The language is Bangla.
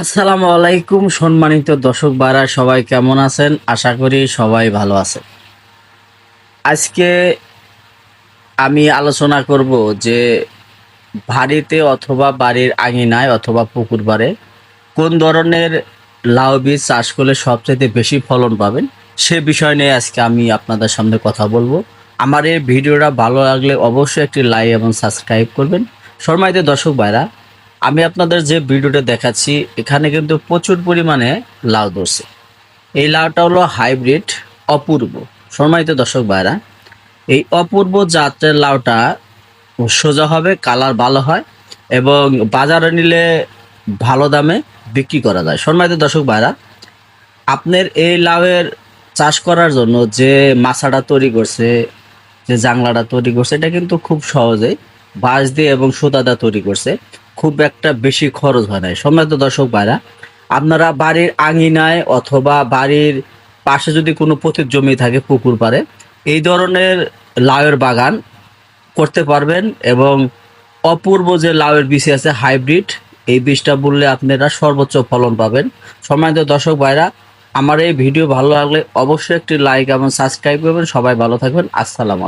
আসসালামু আলাইকুম, সম্মানিত দর্শক বারা সবাই কেমন আছেন? আশা করি সবাই ভালো আছেন। আজকে আমি আলোচনা করব যে বাড়িতে অথবা বাড়ির আঙিনায় অথবা পুকুর পাড়ে কোন ধরনের লাউ বীজ চাষ করলে সবচেয়ে বেশি ফলন পাবেন, সে বিষয় নিয়ে আজকে আমি আপনাদের সামনে কথা বলব। আমার এই ভিডিওটা ভালো লাগলে অবশ্যই একটি লাইক এবং সাবস্ক্রাইব করবেন। সম্মানিত দর্শক ভাইরা আমি আপনাদের যে ভিডিওটা দেখাচ্ছি, এখানে কিন্তু প্রচুর পরিমাণে লাউ ধরছে। এই লাউটা হলো হাইব্রিড অপূর্ব। সম্মানিত দর্শক ভাইরা, এই অপূর্ব জাতের লাউটা সোজা হবে, কালার ভালো হয় এবং বাজারে নিলে ভালো দামে বিক্রি করা যায়। সম্মানিত দর্শক ভাইরা, আপনার এই লাউয়ের চাষ করার জন্য যে মাছাটা তৈরি করছে, যে জাংলাটা তৈরি করছে, এটা কিন্তু খুব সহজেই বাঁশ দিয়ে এবং সুতা দিয়ে তৈরি করছে। খুব একটা বেশি খরচ হয় না সম্মানিত দর্শক ভাইরা, আপনারা বাড়ির আঙিনায় অথবা বাড়ির পাশে যদি কোনো পতির জমি থাকে, পুকুর পাড়ে, এই ধরনের লাউয়ের বাগান করতে পারবেন এবং অপূর্ব যে লাউয়ের বীজ আছে, হাইব্রিড, এই বীজটা বললে আপনারা সর্বোচ্চ ফলন পাবেন। সম্মানিত দর্শক ভাইরা, আমার এই ভিডিও ভালো লাগলে অবশ্যই একটি লাইক এবং সাবস্ক্রাইব করবেন। সবাই ভালো থাকবেন। আসসালামু